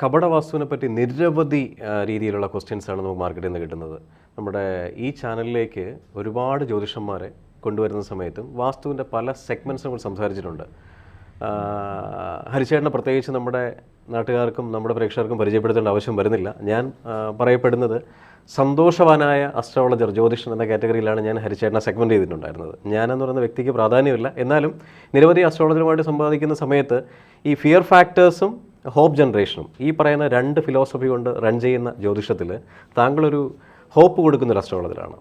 കപടവാസ്തുവിനെ പറ്റി നിരവധി രീതിയിലുള്ള ക്വസ്റ്റ്യൻസ് ആണ് നമുക്ക് മാർക്കറ്റിൽ നിന്ന് കിട്ടുന്നത്. നമ്മുടെ ഈ ചാനലിലേക്ക് ഒരുപാട് ജ്യോതിഷന്മാരെ കൊണ്ടുവരുന്ന സമയത്തും വാസ്തുവിന്റെ പല സെഗ്മെന്റ്സ് നമ്മൾ സംസാരിച്ചിട്ടുണ്ട്. ഹരിച്ചേട്ടനെ പ്രത്യേകിച്ച് നമ്മുടെ നാട്ടുകാർക്കും നമ്മുടെ പ്രേക്ഷകർക്കും പരിചയപ്പെടുത്തേണ്ട ആവശ്യം വരുന്നില്ല. ഞാൻ പറയപ്പെടുന്നത് സന്തോഷവാനായ അസ്ട്രോളജർ ജ്യോതിഷൻ എന്ന കാറ്റഗറിയിലാണ് ഞാൻ ഹരിച്ചേട്ടനെ സെഗ്മെന്റ് ചെയ്തിട്ടുണ്ടായിരുന്നത്. ഞാനെന്ന് പറയുന്ന വ്യക്തിക്ക് പ്രാധാന്യമില്ല. എന്നാലും നിരവധി അസ്ട്രോളജറുമായിട്ട് സമ്പാദിക്കുന്ന സമയത്ത് ഈ ഫിയർ ഫാക്ടേഴ്സും ഹോപ്പ് ജനറേഷനും ഈ പറയുന്ന രണ്ട് ഫിലോസഫി കൊണ്ട് റൺ ചെയ്യുന്ന ജ്യോതിഷത്തിൽ താങ്കളൊരു ഹോപ്പ് കൊടുക്കുന്ന ഒരു അസ്ട്രോളജിലാണ്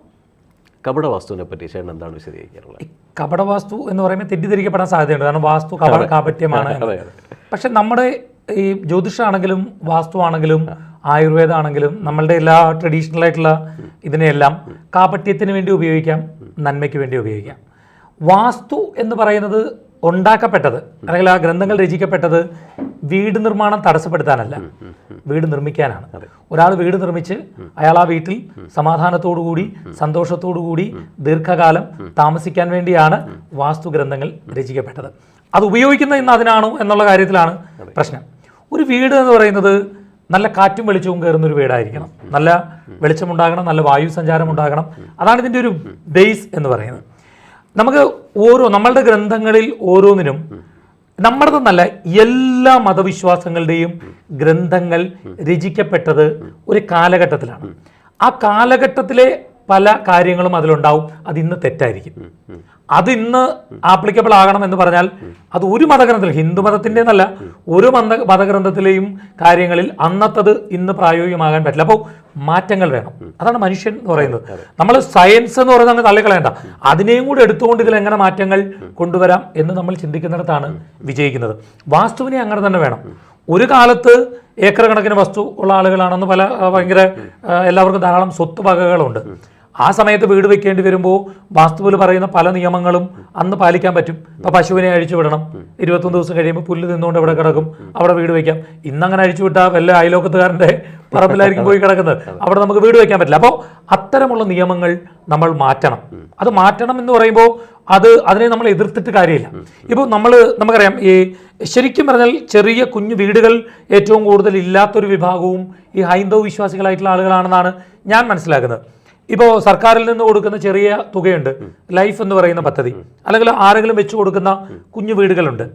കപട വാസ്തുവിനെ പറ്റി ചേട്ടൻ എന്താണ് വിശദീകരിക്കാനുള്ളത്? ഈ കപടവാസ്തു എന്ന് പറയുമ്പോൾ തെറ്റിദ്ധരിക്കപ്പെടാൻ സാധ്യതയുണ്ട്. കാരണം വാസ്തു കപട കാപട്യമാണ് അതെ. പക്ഷെ നമ്മുടെ ഈ ജ്യോതിഷമാണെങ്കിലും വാസ്തു ആണെങ്കിലും ആയുർവേദ ആണെങ്കിലും നമ്മളുടെ എല്ലാ ട്രഡീഷണൽ ആയിട്ടുള്ള ഇതിനെയെല്ലാം കാപട്യത്തിന് വേണ്ടി ഉപയോഗിക്കാം നന്മയ്ക്ക് വേണ്ടി ഉപയോഗിക്കാം. വാസ്തു എന്ന് പറയുന്നത് ഉണ്ടാക്കപ്പെട്ടത് അല്ലെങ്കിൽ ആ ഗ്രന്ഥങ്ങൾ രചിക്കപ്പെട്ടത് വീട് നിർമ്മാണം തടസ്സപ്പെടുത്താനല്ല. വീട് നിർമ്മിക്കാനാണ്. ഒരാൾ വീട് നിർമ്മിച്ച് അയാൾ ആ വീട്ടിൽ സമാധാനത്തോടുകൂടി സന്തോഷത്തോടുകൂടി ദീർഘകാലം താമസിക്കാൻ വേണ്ടിയാണ് വാസ്തു ഗ്രന്ഥങ്ങൾ രചിക്കപ്പെട്ടത്. അത് ഉപയോഗിക്കുന്ന ഇന്ന് അതിനാണോ എന്നുള്ള കാര്യത്തിലാണ് പ്രശ്നം. ഒരു വീട് എന്ന് പറയുന്നത് നല്ല കാറ്റും വെളിച്ചവും കയറുന്ന ഒരു വീടായിരിക്കണം. നല്ല വെളിച്ചമുണ്ടാകണം നല്ല വായു സഞ്ചാരം ഉണ്ടാകണം അതാണ് ഇതിന്റെ ഒരു ബേസ് എന്ന് പറയുന്നത്. നമുക്ക് ഓരോ നമ്മളുടെ ഗ്രന്ഥങ്ങളിൽ ഓരോന്നിനും നമ്മുടെതെന്നല്ല എല്ലാ മതവിശ്വാസങ്ങളുടെയും ഗ്രന്ഥങ്ങൾ രചിക്കപ്പെട്ടത് ഒരു കാലഘട്ടത്തിലാണ്. ആ കാലഘട്ടത്തിലെ പല കാര്യങ്ങളും അതിലുണ്ടാവും. അത് ഇന്ന് തെറ്റായിരിക്കും. അത് ഇന്ന് ആപ്ലിക്കബിൾ ആകണം എന്ന് പറഞ്ഞാൽ അത് ഒരു മതഗ്രന്ഥത്തിൽ ഹിന്ദു മതത്തിന്റെ എന്നല്ല ഒരു മത മതഗ്രന്ഥത്തിലെയും കാര്യങ്ങളിൽ അന്നത്തത് ഇന്ന് പ്രായോഗികമാകാൻ പറ്റില്ല. അപ്പോൾ മാറ്റങ്ങൾ വേണം. അതാണ് മനുഷ്യൻ എന്ന് പറയുന്നത്. നമ്മൾ സയൻസ് എന്ന് പറയുന്നത് അങ്ങ് തള്ളിക്കളയണ്ട. അതിനെയും കൂടി എടുത്തുകൊണ്ട് ഇതിൽ എങ്ങനെ മാറ്റങ്ങൾ കൊണ്ടുവരാം എന്ന് നമ്മൾ ചിന്തിക്കുന്നിടത്താണ് വിജയിക്കുന്നത്. വാസ്തുവിനെ അങ്ങനെ തന്നെ വേണം. ഒരു കാലത്ത് ഏക്കർ കണക്കിന് വസ്തു ഉള്ള ആളുകളാണെന്ന് പല ഭയങ്കര എല്ലാവർക്കും ധാരാളം സ്വത്ത് വകകളുണ്ട്. ആ സമയത്ത് വീട് വെക്കേണ്ടി വരുമ്പോൾ വാസ്തുവിൽ പറയുന്ന പല നിയമങ്ങളും അന്ന് പാലിക്കാൻ പറ്റും. ഇപ്പൊ പശുവിനെ അഴിച്ചു വിടണം. ഇരുപത്തൊന്ന് ദിവസം കഴിയുമ്പോൾ പുല്ല് നിന്നുകൊണ്ട് ഇവിടെ കിടക്കും. അവിടെ വീട് വെക്കാം. ഇന്നങ്ങനെ അഴിച്ചു വിട്ടാൽ വല്ല അയലോക്കത്തുകാരന്റെ പറമ്പിലായിരിക്കും പോയി കിടക്കുന്നത്. അവിടെ നമുക്ക് വീട് വെക്കാൻ പറ്റില്ല. അപ്പോൾ അത്തരമുള്ള നിയമങ്ങൾ നമ്മൾ മാറ്റണം. അത് മാറ്റണം എന്ന് പറയുമ്പോൾ അത് അതിനെ നമ്മൾ എതിർത്തിട്ട് കാര്യമില്ല. ഇപ്പോൾ നമ്മൾ നമുക്കറിയാം ഈ ശരിക്കും പറഞ്ഞാൽ ചെറിയ കുഞ്ഞു വീടുകൾ ഏറ്റവും കൂടുതൽ ഇല്ലാത്തൊരു വിഭാഗവും ഈ ഹൈന്ദവ വിശ്വാസികളായിട്ടുള്ള ആളുകളാണെന്നാണ് ഞാൻ മനസ്സിലാക്കുന്നത്. ഇപ്പോൾ സർക്കാരിൽ നിന്ന് കൊടുക്കുന്ന ചെറിയ തുകയുണ്ട്. ലൈഫ് എന്ന് പറയുന്ന പദ്ധതി. അല്ലെങ്കിൽ ആരെങ്കിലും വെച്ച് കൊടുക്കുന്ന കുഞ്ഞു വീടുകളുണ്ട്.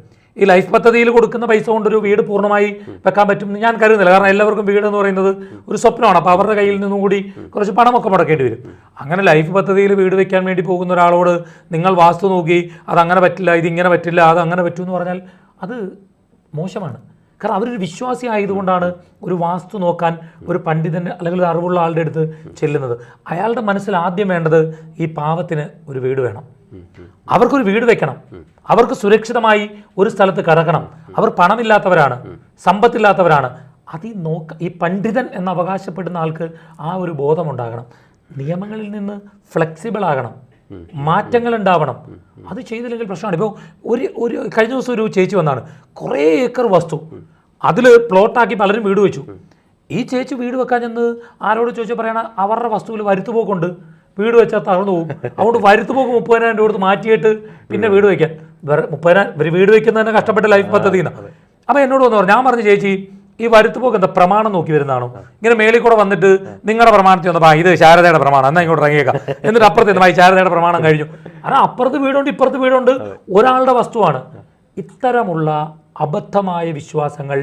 ഈ ലൈഫ് പദ്ധതിയിൽ കൊടുക്കുന്ന പൈസ കൊണ്ട് ഒരു വീട് പൂർണമായി വെക്കാൻ പറ്റും ഞാൻ കരുതുന്നില്ല. കാരണം എല്ലാവർക്കും വീട് എന്ന് പറയുന്നത് ഒരു സ്വപ്നമാണ്. അപ്പോൾ അവരുടെ കയ്യിൽ നിന്നും കൂടി കുറച്ച് പണമൊക്കെ മുടക്കേണ്ടി വരും. അങ്ങനെ ലൈഫ് പദ്ധതിയിൽ വീട് വെക്കാൻ വേണ്ടി പോകുന്ന ഒരാളോട് നിങ്ങൾ വാസ്തു നോക്കി അത് അങ്ങനെ പറ്റില്ല ഇത് ഇങ്ങനെ പറ്റില്ല അത് അങ്ങനെ പറ്റുമെന്ന് പറഞ്ഞാൽ അത് മോശമാണ്. കാരണം അവരൊരു വിശ്വാസി ആയതുകൊണ്ടാണ് ഒരു വാസ്തു നോക്കാൻ ഒരു പണ്ഡിതൻ അല്ലെങ്കിൽ അറിവുള്ള ആളുടെ അടുത്ത് ചെല്ലുന്നത്. അയാളുടെ മനസ്സിൽ ആദ്യം വേണ്ടത് ഈ പാവത്തിന് ഒരു വീട് വേണം. അവർക്കൊരു വീട് വെക്കണം. അവർക്ക് സുരക്ഷിതമായി ഒരു സ്ഥലത്ത് കിടക്കണം അവർ പണമില്ലാത്തവരാണ് സമ്പത്തില്ലാത്തവരാണ്. അത് ഈ നോക്ക ഈ പണ്ഡിതൻ എന്ന് അവകാശപ്പെടുന്ന ആൾക്ക് ആ ഒരു ബോധമുണ്ടാകണം. നിയമങ്ങളിൽ നിന്ന് ഫ്ലെക്സിബിൾ ആകണം. മാറ്റങ്ങൾ ഉണ്ടാവണം. അത് ചെയ്തില്ലെങ്കിൽ പ്രശ്നമാണ്. ഇപ്പോൾ ഒരു ഒരു കഴിഞ്ഞ ദിവസം ഒരു ചേച്ചി വന്നാണ്. കുറേ ഏക്കർ വസ്തു അതിൽ പ്ലോട്ടാക്കി പലരും വീട് വെച്ചു. ഈ ചേച്ചി വീട് വെക്കാൻ ചെന്ന് ആരോട് ചോദിച്ചാൽ പറയണ അവരുടെ വസ്തുവിൽ വരുത്തുപോക്കുണ്ട്. വീട് വെച്ചാൽ തകർന്നു പോകും. അതുകൊണ്ട് വരുത്തുപോക്ക് മുപ്പതിനായിരം രൂപ കൊടുത്ത് മാറ്റിയിട്ട് പിന്നെ വീട് വയ്ക്കാൻ വേറെ മുപ്പതിനായിരം ഇവർ വീട് വെക്കുന്നതിന് കഷ്ടപ്പെട്ട ലൈഫ് പദ്ധതിന്ന്. അപ്പോൾ എന്നോട് വന്നു പറഞ്ഞു ഞാൻ പറഞ്ഞു ചേച്ചി ഈ വരുത്തുപോക്ക് എന്താ പ്രമാണം നോക്കി വരുന്നതാണോ ഇങ്ങനെ മേളിൽ കൂടെ വന്നിട്ട് നിങ്ങളുടെ പ്രമാണത്തിൽ വന്നപ്പോൾ ഇത് ശാരദയുടെ പ്രമാണം. എന്നാൽ ഇങ്ങോട്ട് ഇറങ്ങിയേക്കാം. എന്നിട്ട് അപ്പുറത്ത് എന്താ ശാരദയുടെ പ്രമാണം കഴിഞ്ഞു. കാരണം അപ്പുറത്ത് വീടുണ്ട് ഇപ്പുറത്ത് വീടുണ്ട്. ഒരാളുടെ വസ്തുവാണ്. ഇത്തരമുള്ള അബദ്ധമായ വിശ്വാസങ്ങൾ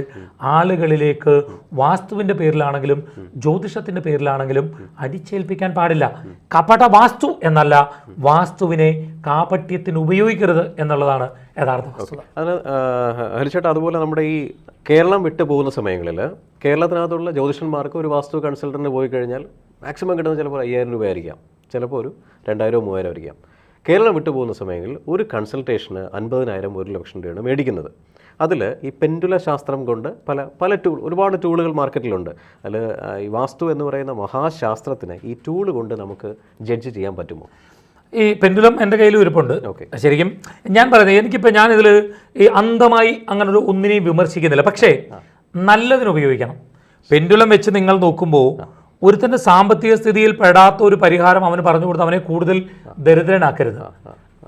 ആളുകളിലേക്ക് വാസ്തുവിന്റെ പേരിലാണെങ്കിലും ജ്യോതിഷത്തിന്റെ പേരിലാണെങ്കിലും അടിച്ചേൽപ്പിക്കാൻ പാടില്ല. കപട വാസ്തു എന്നല്ല വാസ്തുവിനെ കാപട്യത്തിന് ഉപയോഗിക്കരുത് എന്നുള്ളതാണ് യഥാർത്ഥ വസ്തുത. അതിന് ഹരിച്ചേട്ടാ അതുപോലെ നമ്മുടെ ഈ കേരളം വിട്ടു പോകുന്ന സമയങ്ങളിൽ കേരളത്തിനകത്തുള്ള ജ്യോതിഷന്മാർക്ക് ഒരു വാസ്തു കൺസൾട്ടന്റിന് പോയി കഴിഞ്ഞാൽ മാക്സിമം കിട്ടുന്നത് ചിലപ്പോൾ അയ്യായിരം രൂപയായിരിക്കാം ചിലപ്പോൾ ഒരു രണ്ടായിരമോ മൂവായിരം ആയിരിക്കാം. കേരളം വിട്ടു പോകുന്ന സമയങ്ങളിൽ ഒരു കൺസൾട്ടേഷന് അൻപതിനായിരം ഒരു ലക്ഷം രൂപയാണ് മേടിക്കുന്നത്. അതിൽ ഈ പെൻഡുല ശാസ്ത്രം കൊണ്ട് പല പല ടൂൾ ഒരുപാട് ടൂളുകൾ മാർക്കറ്റിലുണ്ട്. അതിൽ ഈ വാസ്തു എന്ന് പറയുന്ന മഹാശാസ്ത്രത്തിന് ഈ ടൂൾ കൊണ്ട് നമുക്ക് ജഡ്ജ് ചെയ്യാൻ പറ്റുമോ? ഈ പെൻഡുലം എന്റെ കയ്യിൽ ഇരിപ്പുണ്ട്. ഓക്കെ. ശരിക്കും ഞാൻ പറയുന്നത് എനിക്കിപ്പോൾ ഞാനിതിൽ ഈ അന്ധമായി അങ്ങനെ ഒരു ഒന്നിനെയും വിമർശിക്കുന്നില്ല. പക്ഷേ നല്ലതിന് ഉപയോഗിക്കണം. പെൻഡുലം വെച്ച് നിങ്ങൾ നോക്കുമ്പോൾ ഒരുത്തന്റെ സാമ്പത്തിക സ്ഥിതിയിൽ പെടാത്ത ഒരു പരിഹാരം അവന് പറഞ്ഞു കൊടുത്ത് അവനെ കൂടുതൽ ദരിദ്രനാക്കരുത്.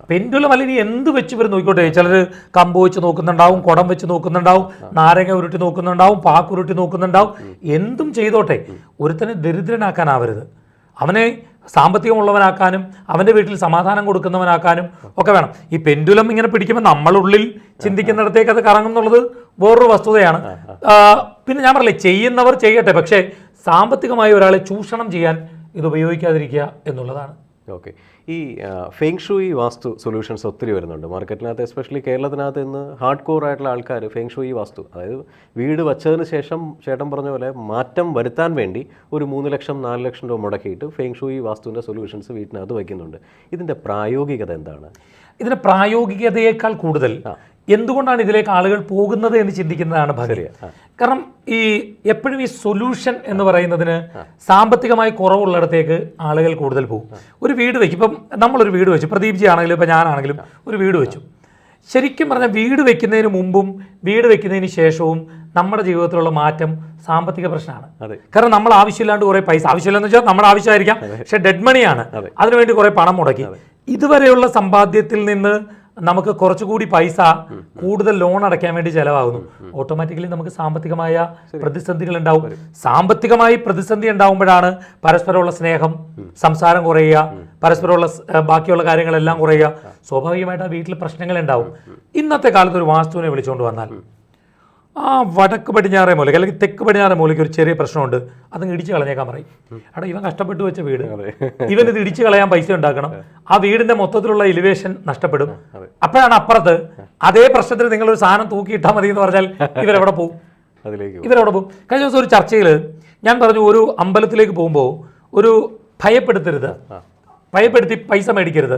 പെൻഡുലം അല്ലെങ്കിൽ എന്ത് വെച്ച് ഇവർ നോക്കിക്കോട്ടെ? ചിലർ കമ്പ് വെച്ച് നോക്കുന്നുണ്ടാവും കുടം വെച്ച് നോക്കുന്നുണ്ടാവും നാരങ്ങ ഉരുട്ടി നോക്കുന്നുണ്ടാവും പാക്ക് ഉരുട്ടി നോക്കുന്നുണ്ടാവും. എന്തും ചെയ്തോട്ടെ ഒരുത്തനെ ദരിദ്രനാക്കാനാവരുത്. അവനെ സാമ്പത്തികമുള്ളവനാക്കാനും അവന്റെ വീട്ടിൽ സമാധാനം കൊടുക്കുന്നവനാക്കാനും ഒക്കെ വേണം. ഈ പെൻഡുലം ഇങ്ങനെ പിടിക്കുമ്പോൾ നമ്മളുള്ളിൽ ചിന്തിക്കുന്നിടത്തേക്ക് അത് കറങ്ങും എന്നുള്ളത് വേറൊരു വസ്തുതയാണ്. പിന്നെ ഞാൻ പറയില്ലേ ചെയ്യുന്നവർ ചെയ്യട്ടെ പക്ഷേ സാമ്പത്തികമായി ഒരാളെ ചൂഷണം ചെയ്യാൻ ഇത് ഉപയോഗിക്കാതിരിക്കുക എന്നുള്ളതാണ്. ഓക്കെ ഈ ഫെങ് ഷൂയി വാസ്തു സൊല്യൂഷൻസ് ഒത്തിരി വരുന്നുണ്ട്. മാർക്കറ്റിനകത്ത് എസ്പെഷ്യലി കേരളത്തിനകത്ത് ഇന്ന് ഹാർഡ് കോർ ആയിട്ടുള്ള ആൾക്കാർ ഫെങ് ഷൂയി വാസ്തു അതായത് വീട് വച്ചതിന് ശേഷം ചേട്ടൻ പറഞ്ഞ പോലെ മാറ്റം വരുത്താൻ വേണ്ടി ഒരു മൂന്ന് ലക്ഷം നാല് ലക്ഷം രൂപ മുടക്കിയിട്ട് ഫെങ് ഷൂയി വാസ്തുവിന്റെ സൊല്യൂഷൻസ് വീട്ടിനകത്ത് വയ്ക്കുന്നുണ്ട്. ഇതിന്റെ പ്രായോഗികത എന്താണ്? ഇതിന്റെ പ്രായോഗികതയേക്കാൾ കൂടുതൽ എന്തുകൊണ്ടാണ് ഇതിലേക്ക് ആളുകൾ പോകുന്നത് എന്ന് ചിന്തിക്കുന്നതാണ് ഭംഗി കാരണം ഈ എപ്പോഴും ഈ സൊല്യൂഷൻ എന്ന് പറയുന്നതിന് സാമ്പത്തികമായി കുറവുള്ളിടത്തേക്ക് ആളുകൾ കൂടുതൽ പോകും. ഒരു വീട് വെക്കും. ഇപ്പം നമ്മളൊരു വീട് വെച്ചു. പ്രദീപ് ജി ആണെങ്കിലും ഇപ്പം ഞാനാണെങ്കിലും ഒരു വീട് വെച്ചു. ശരിക്കും പറഞ്ഞാൽ വീട് വെക്കുന്നതിന് മുമ്പും വീട് വെക്കുന്നതിന് ശേഷവും നമ്മുടെ ജീവിതത്തിലുള്ള മാറ്റം സാമ്പത്തിക പ്രശ്നമാണ്. കാരണം നമ്മൾ ആവശ്യമില്ലാണ്ട് കുറേ പൈസ ആവശ്യമില്ലെന്ന് വെച്ചാൽ നമ്മുടെ ആവശ്യമായിരിക്കാം. പക്ഷെ ഡെഡ് മണിയാണ് അതിനുവേണ്ടി കുറേ പണം മുടക്കി. ഇതുവരെയുള്ള സമ്പാദ്യത്തിൽ നിന്ന് നമുക്ക് കുറച്ചുകൂടി പൈസ കൂടുതൽ ലോൺ അടയ്ക്കാൻ വേണ്ടി ചെലവാകുന്നു. ഓട്ടോമാറ്റിക്കലി നമുക്ക് സാമ്പത്തികമായ പ്രതിസന്ധികൾ ഉണ്ടാവും. സാമ്പത്തികമായി പ്രതിസന്ധി ഉണ്ടാവുമ്പോഴാണ് പരസ്പരമുള്ള സ്നേഹം സംസാരം കുറയുക പരസ്പരമുള്ള ബാക്കിയുള്ള കാര്യങ്ങളെല്ലാം കുറയുക. സ്വാഭാവികമായിട്ട് ആ വീട്ടിൽ പ്രശ്നങ്ങൾ ഉണ്ടാവും. ഇന്നത്തെ കാലത്ത് ഒരു വാസ്തുവിനെ വിളിച്ചുകൊണ്ട് വന്നാൽ ആ വടക്ക് പടിഞ്ഞാറേ മൂലയ്ക്ക് അല്ലെങ്കിൽ തെക്ക് പടിഞ്ഞാറേ മൂലയ്ക്ക് ഒരു ചെറിയ പ്രശ്നമുണ്ട്. അത് ഇടിച്ച് കളഞ്ഞേക്കാൻ പറയും. അവിടെ ഇവൻ കഷ്ടപ്പെട്ട് വെച്ച വീട്. ഇവൻ ഇത് ഇടിച്ച് കളയാൻ പൈസ ഉണ്ടാക്കണം. ആ വീടിന്റെ മൊത്തത്തിലുള്ള എലിവേഷൻ നഷ്ടപ്പെടും. അപ്പോഴാണ് അപ്പുറത്ത് അതേ പ്രശ്നത്തിൽ നിങ്ങൾ ഒരു സാധനം തൂക്കിയിട്ടാൽ മതി എന്ന് പറഞ്ഞാൽ ഇവരെവിടെ പോകും അതിലേക്ക് ഇവരെവിടെ പോകും കഴിഞ്ഞ ദിവസം ഒരു ചർച്ചയിൽ ഞാൻ പറഞ്ഞു ഒരു അമ്പലത്തിലേക്ക് പോകുമ്പോൾ ഒരു ഭയപ്പെടുത്തരുത്. ഭയപ്പെടുത്തി പൈസ മേടിക്കരുത്.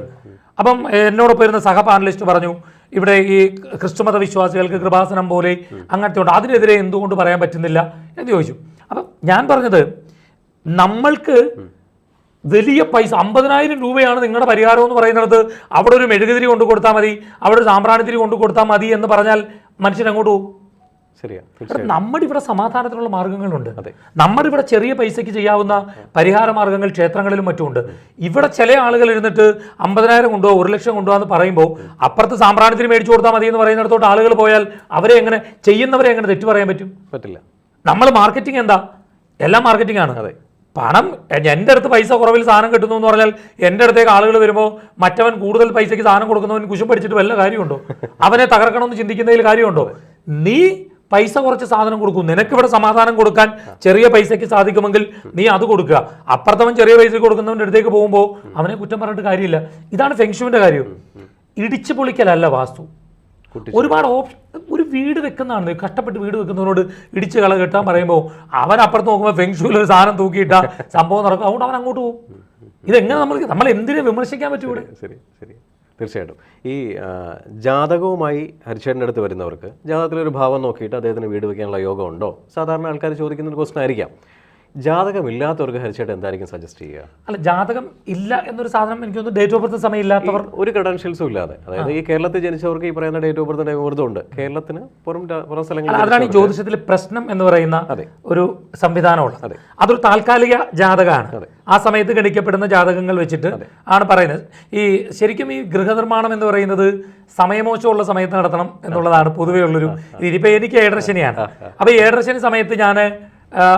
അപ്പം എന്നോടൊപ്പം ഇരുന്ന സഹ പാനലിസ്റ്റ് പറഞ്ഞു ഇവിടെ ഈ ക്രിസ്തുമത വിശ്വാസികൾക്ക് കൃപാസനം പോലെ അങ്ങനത്തെ ഉണ്ട് അതിനെതിരെ എന്തുകൊണ്ട് പറയാൻ പറ്റുന്നില്ല? എന്ന് ചോദിച്ചു. അപ്പം ഞാൻ പറഞ്ഞത് നമ്മൾക്ക് വലിയ പൈസ അമ്പതിനായിരം രൂപയാണ് നിങ്ങളുടെ പരിഹാരം എന്ന് പറയുന്നത് അവിടെ ഒരു മെഴുകുതിരി കൊണ്ടു കൊടുത്താൽ മതി അവിടെ ഒരു സാമ്പ്രാണിത്തിരി കൊണ്ടു കൊടുത്താൽ മതി എന്ന് പറഞ്ഞാൽ മനുഷ്യൻ അങ്ങോട്ട് പോകും. ശരിയാണ് നമ്മുടെ ഇവിടെ സമാധാനത്തിനുള്ള മാർഗങ്ങളുണ്ട് നമ്മുടെ ഇവിടെ ചെറിയ പൈസയ്ക്ക് ചെയ്യാവുന്ന പരിഹാര മാർഗങ്ങൾ ക്ഷേത്രങ്ങളിലും മറ്റുമുണ്ട്. ഇവിടെ ചില ആളുകൾ ഇരുന്നിട്ട് അമ്പതിനായിരം കൊണ്ടോ ഒരു ലക്ഷം കൊണ്ടോ എന്ന് പറയുമ്പോൾ അപ്പുറത്ത് സാമ്പ്രാണത്തിന് മേടിച്ചു കൊടുത്താൽ മതി എന്ന് പറയുന്നിടത്തോട്ട് ആളുകൾ പോയാൽ അവരെ എങ്ങനെ ചെയ്യുന്നവരെ എങ്ങനെ തെറ്റു പറയാൻ പറ്റും? പറ്റില്ല. നമ്മൾ മാർക്കറ്റിംഗ് എന്താ? എല്ലാം മാർക്കറ്റിംഗ് ആണ്. അതെ. പണം എന്റെ അടുത്ത് പൈസ കുറവിൽ സാധനം കിട്ടുന്നു എന്ന് പറഞ്ഞാൽ എന്റെ അടുത്തേക്ക് ആളുകൾ വരുമ്പോൾ മറ്റവൻ കൂടുതൽ പൈസയ്ക്ക് സാധനം കൊടുക്കുന്നവൻ കുശും പഠിച്ചിട്ട് വല്ല കാര്യമുണ്ടോ? അവനെ തകർക്കണമെന്ന് ചിന്തിക്കുന്നതിൽ കാര്യമുണ്ടോ? നീ പൈസ കുറച്ച് സാധനം കൊടുക്കും. നിനക്കിവിടെ സമാധാനം കൊടുക്കാൻ ചെറിയ പൈസയ്ക്ക് സാധിക്കുമെങ്കിൽ നീ അത് കൊടുക്കുക. അപ്പുറത്തവൻ ചെറിയ പൈസ കൊടുക്കുന്നവന്റെ അടുത്തേക്ക് പോകുമ്പോൾ അവനെ കുറ്റം പറഞ്ഞിട്ട് കാര്യമില്ല. ഇതാണ് ഫെങ്ഷുവിന്റെ കാര്യം. ഇടിച്ചു പൊളിക്കലല്ല വാസ്തു. ഒരുപാട് ഓപ്ഷൻ ഒരു വീട് വെക്കുന്നതാണ്. കഷ്ടപ്പെട്ട് വീട് വെക്കുന്നവരോട് ഇടിച്ച് കള കെട്ടാൻ പറയുമ്പോൾ അവൻ അപ്പുറത്ത് നോക്കുമ്പോൾ ഫെങ്ഷൂയിൽ ഒരു സാധനം തൂക്കിയിട്ട സംഭവം നടക്കും. അതുകൊണ്ട് അവൻ അങ്ങോട്ട് പോകും. ഇതെങ്ങനെ നമ്മൾ നമ്മൾ എന്തിനെ വിമർശിക്കാൻ പറ്റും ഇവിടെ? ശരി ശരി തീർച്ചയായിട്ടും. ഈ ജാതകവുമായി ഹരിച്ചേട്ടന്റെ അടുത്ത് വരുന്നവർക്ക് ജാതകത്തിലൊരു ഭാവം നോക്കിയിട്ട് അദ്ദേഹത്തിന് വീട് വെക്കാനുള്ള യോഗമുണ്ടോ സാധാരണ ആൾക്കാർ ചോദിക്കുന്ന ഒരു ക്വസ്റ്റൻ ആയിരിക്കാം. ജാതകമില്ലാത്തവർക്ക് ഹരിച്ചേട്ട് എന്തായിരിക്കും സജസ്റ്റ് ചെയ്യുക? അല്ല ജാതകം ഇല്ല എന്നൊരു സാധനം എനിക്ക് തോന്നുന്നു ഡേറ്റ് ഓഫ് ബർത്ത് സമയം ഇല്ലാത്തവർ ഒരു ക്രെഡൻഷ്യൽസും ഇല്ലാതെ. അതായത് ഈ കേരളത്തിൽ ജനിച്ചവർക്ക് ഈ പറയുന്ന ഡേറ്റ് ഓഫ് ബർത്ത് ഉണ്ട് കേരളത്തിന് പുറം പുറം സ്ഥലങ്ങളിൽ അതാണ് ഈ ജ്യോതിഷത്തിലെ പ്രശ്നം എന്ന് പറയുന്ന ഒരു സംവിധാനമുള്ളത്. അതൊരു താൽക്കാലിക ജാതകമാണ്. ആ സമയത്ത് ഗണിക്കപ്പെടുന്ന ജാതകങ്ങൾ വെച്ചിട്ട് ആണ് പറയുന്നത്. ഈ ശരിക്കും ഈ ഗൃഹനിർമ്മാണം എന്ന് പറയുന്നത് സമയമോശമുള്ള സമയത്ത് നടത്തണം എന്നുള്ളതാണ് പൊതുവേ ഉള്ളൊരു രീതി. ഇപ്പം എനിക്ക് ഏഴരശനിയാണ് അപ്പോൾ ഏഴരശനി സമയത്ത് ഞാൻ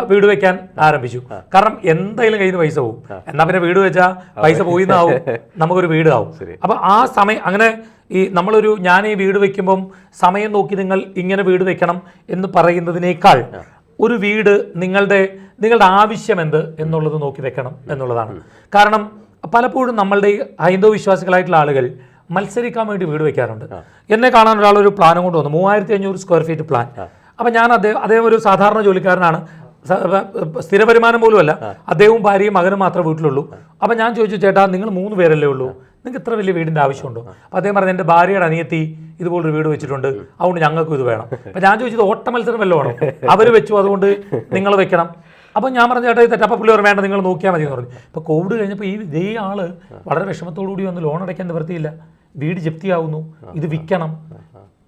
വീട് വെക്കാൻ ആരംഭിച്ചു. കാരണം എന്തായാലും കയ്യിൽ നിന്ന് പൈസ പോകും എന്നാ പിന്നെ വീട് വെച്ചാൽ പൈസ പോയി എന്നാവും നമുക്കൊരു വീട് ആവും. അപ്പൊ ആ സമയം അങ്ങനെ ഈ നമ്മളൊരു ഞാൻ ഈ വീട് വെക്കുമ്പം സമയം നോക്കി നിങ്ങൾ ഇങ്ങനെ വീട് വെക്കണം എന്ന് പറയുന്നതിനേക്കാൾ ഒരു വീട് നിങ്ങളുടെ നിങ്ങളുടെ ആവശ്യം എന്ത് എന്നുള്ളത് നോക്കി വെക്കണം എന്നുള്ളതാണ്. കാരണം പലപ്പോഴും നമ്മളുടെ ഈ ഹൈന്ദവ വിശ്വാസികളായിട്ടുള്ള ആളുകൾ മത്സരിക്കാൻ വേണ്ടി വീട് വെക്കാറുണ്ട്. എന്നെ കാണാൻ ഒരു പ്ലാനും കൊണ്ട് വന്നു മൂവായിരത്തി അഞ്ഞൂറ് സ്ക്വയർ ഫീറ്റ് പ്ലാൻ. അപ്പം ഞാൻ അദ്ദേഹം അദ്ദേഹം ഒരു സാധാരണ ജോലിക്കാരനാണ്. സ- വ- സ്ഥിര വരുമാനം പോലുമല്ല. അദ്ദേഹവും ഭാര്യയും മകനും മാത്രമേ വീട്ടിലുള്ളൂ. അപ്പം ഞാൻ ചോദിച്ചു ചേട്ടാ നിങ്ങൾ മൂന്ന് പേരല്ലേ ഉള്ളൂ? നിങ്ങൾക്ക് ഇത്ര വലിയ വീടിന്റെ ആവശ്യമുണ്ടോ? അപ്പോൾ അദ്ദേഹം പറഞ്ഞു എന്റെ ഭാര്യയുടെ അനിയത്തി ഇതുപോലൊരു വീട് വെച്ചിട്ടുണ്ട്. അതുകൊണ്ട് ഞങ്ങൾക്കും ഇത് വേണം. അപ്പം ഞാൻ ചോദിച്ചത് ഓട്ട മത്സരം വല്ലതും ആണോ? അവർ വെച്ചു. അതുകൊണ്ട് നിങ്ങൾ വെക്കണം. അപ്പം ഞാൻ പറഞ്ഞു ചേട്ടാ ഈ തെറ്റപ്പ പുള്ളി വേണ്ട നിങ്ങൾ നോക്കിയാൽ മതി എന്ന് പറഞ്ഞു. ഇപ്പോൾ കോവിഡ് കഴിഞ്ഞപ്പോൾ ഈ ഇതേ ആൾ വളരെ വിഷമത്തോടു കൂടി വന്ന് ലോൺ അടയ്ക്കാൻ നിവൃത്തിയില്ല. വീട് ജപ്തിയാവുന്നു. ഇത് വിൽക്കണം.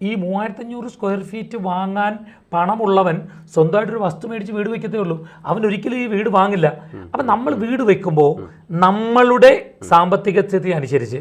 ഈ മൂവായിരത്തഞ്ഞൂറ് സ്ക്വയർ ഫീറ്റ് വാങ്ങാൻ പണമുള്ളവൻ സ്വന്തമായിട്ടൊരു വസ്തു മേടിച്ച് വീട് വെക്കത്തേ ഉള്ളൂ. അവൻ ഒരിക്കലും ഈ വീട് വാങ്ങില്ല. അപ്പം നമ്മൾ വീട് വെക്കുമ്പോൾ നമ്മളുടെ സാമ്പത്തിക സ്ഥിതി അനുസരിച്ച്.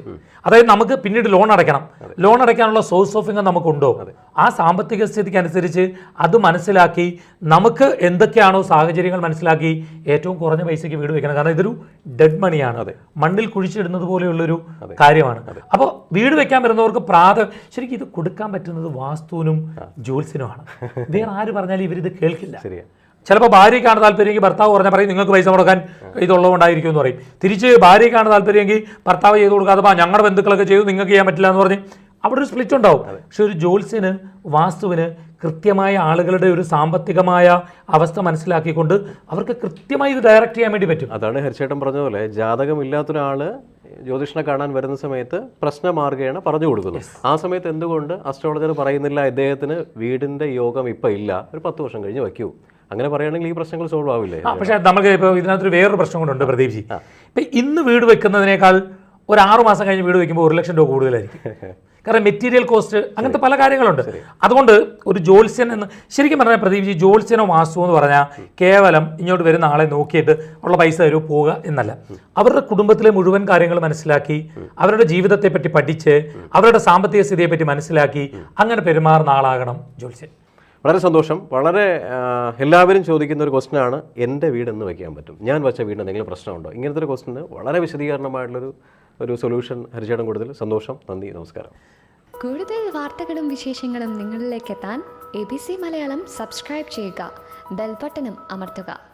അതായത് നമുക്ക് പിന്നീട് ലോൺ അടയ്ക്കണം. ലോൺ അടയ്ക്കാനുള്ള സോഴ്സ് ഓഫ് ഇൻകം നമുക്കുണ്ടോ? ആ സാമ്പത്തിക സ്ഥിതിക്ക് അനുസരിച്ച് അത് മനസ്സിലാക്കി നമുക്ക് എന്തൊക്കെയാണോ സാഹചര്യങ്ങൾ മനസ്സിലാക്കി ഏറ്റവും കുറഞ്ഞ പൈസയ്ക്ക് വീട് വെക്കണം കാരണം ഇതൊരു ഡെഡ് മണിയാണ് അത്. മണ്ണിൽ കുഴിച്ചിടുന്നത് പോലെയുള്ളൊരു കാര്യമാണ്. അപ്പോൾ വീട് വെക്കാൻ വരുന്നവർക്ക് പ്രാഥ ശരിക്കും ഇത് കൊടുക്കാൻ പറ്റുന്നത് വാസ്തുവിനും ജ്യോത്സ്യനുമാണ്. വേറെ ആര് പറഞ്ഞാലും ഇവരിത് കേൾക്കില്ല. ശരിയാണ് ചിലപ്പോൾ ഭാര്യയ്ക്കാണ് താല്പര്യമെങ്കിൽ ഭർത്താവ് പറഞ്ഞാൽ പറയും നിങ്ങൾക്ക് പൈസ മുടക്കാൻ ഇതുള്ളതുകൊണ്ടായിരിക്കും എന്ന് പറയും. തിരിച്ച് ഭാര്യയ്ക്കാണ് താല്പര്യമെങ്കിൽ ഭർത്താവ് ചെയ്ത് കൊടുക്കാതെ "പാ, ഞങ്ങളുടെ ബന്ധുക്കളൊക്കെ ചെയ്തു നിങ്ങൾക്ക് ചെയ്യാൻ പറ്റില്ല എന്ന് പറഞ്ഞ് അവിടെ ഒരു സ്പ്ലിറ്റ് ഉണ്ടാവും. പക്ഷെ ഒരു ജോത്സ്യന് വാസ്തുവിന് കൃത്യമായ ആളുകളുടെ ഒരു സാമ്പത്തികമായ അവസ്ഥ മനസ്സിലാക്കിക്കൊണ്ട് അവർക്ക് കൃത്യമായി ഇത് ഡയറക്റ്റ് ചെയ്യാൻ വേണ്ടി പറ്റും. അതാണ് ഹരിച്ചേട്ടൻ പറഞ്ഞ പോലെ ജാതകമില്ലാത്തൊരാൾ ജ്യോതിഷനെ കാണാൻ വരുന്ന സമയത്ത് പ്രശ്ന മാർഗേണ പറഞ്ഞു കൊടുക്കുന്നത് ആ സമയത്ത് എന്തുകൊണ്ട് അസ്ട്രോളജർ പറയുന്നില്ല ഇദ്ദേഹത്തിന് വീടിന്റെ യോഗം ഇപ്പൊ ഇല്ല ഒരു പത്ത് വർഷം കഴിഞ്ഞ് വയ്ക്കൂ. അങ്ങനെ പറയുകയാണെങ്കിൽ ഈ പ്രശ്നങ്ങൾ സോൾവ് ആവില്ലേ? പക്ഷെ പക്ഷേ നമുക്ക് ഇപ്പോൾ ഇതിനകത്തൊരു വേറൊരു പ്രശ്നം കൊണ്ടുണ്ട് പ്രദീപ് ജി ഇപ്പം ഇന്ന് വീട് വെക്കുന്നതിനേക്കാൾ ഒരു ആറ് മാസം കഴിഞ്ഞ് വീട് വയ്ക്കുമ്പോൾ ഒരു ലക്ഷം രൂപ കൂടുതലായിരിക്കും. കാരണം മെറ്റീരിയൽ കോസ്റ്റ് അങ്ങനത്തെ പല കാര്യങ്ങളുണ്ട്. അതുകൊണ്ട് ഒരു ജോത്സ്യൻ എന്ന് ശരിക്കും പറഞ്ഞാൽ പ്രദീപ് ജി ജോത്സ്യനോ വാസ്തു എന്ന് പറഞ്ഞാൽ കേവലം ഇങ്ങോട്ട് വരുന്ന ആളെ നോക്കിയിട്ട് ഉള്ള പൈസ തരൂ പോവുക എന്നല്ല. അവരുടെ കുടുംബത്തിലെ മുഴുവൻ കാര്യങ്ങൾ മനസ്സിലാക്കി അവരുടെ ജീവിതത്തെ പറ്റി പഠിച്ച് അവരുടെ സാമ്പത്തിക സ്ഥിതിയെപ്പറ്റി മനസ്സിലാക്കി അങ്ങനെ പെരുമാറുന്ന ആളാകണം ജോത്സ്യൻ. വളരെ സന്തോഷം. വളരെ എല്ലാവരും ചോദിക്കുന്ന ഒരു ക്വസ്റ്റൻ ആണ് എന്റെ വീട് എന്ന് വയ്ക്കാൻ പറ്റും? ഞാൻ വെച്ച വീടിന് എന്തെങ്കിലും പ്രശ്നമുണ്ടോ? ഇങ്ങനത്തെ ഒരു ക്വസ്റ്റിന് വളരെ വിശദീകരണമായിട്ടുള്ളൊരു ഒരു സൊല്യൂഷൻ ഹരിച്ചേട്ടൻ കൂടുതൽ. സന്തോഷം നന്ദി നമസ്കാരം. കൂടുതൽ വാർത്തകളും വിശേഷങ്ങളും നിങ്ങളിലേക്ക് എത്താൻ A B C Malayalam subscribe ചെയ്യുക. ബെൽബട്ടനും അമർത്തുക.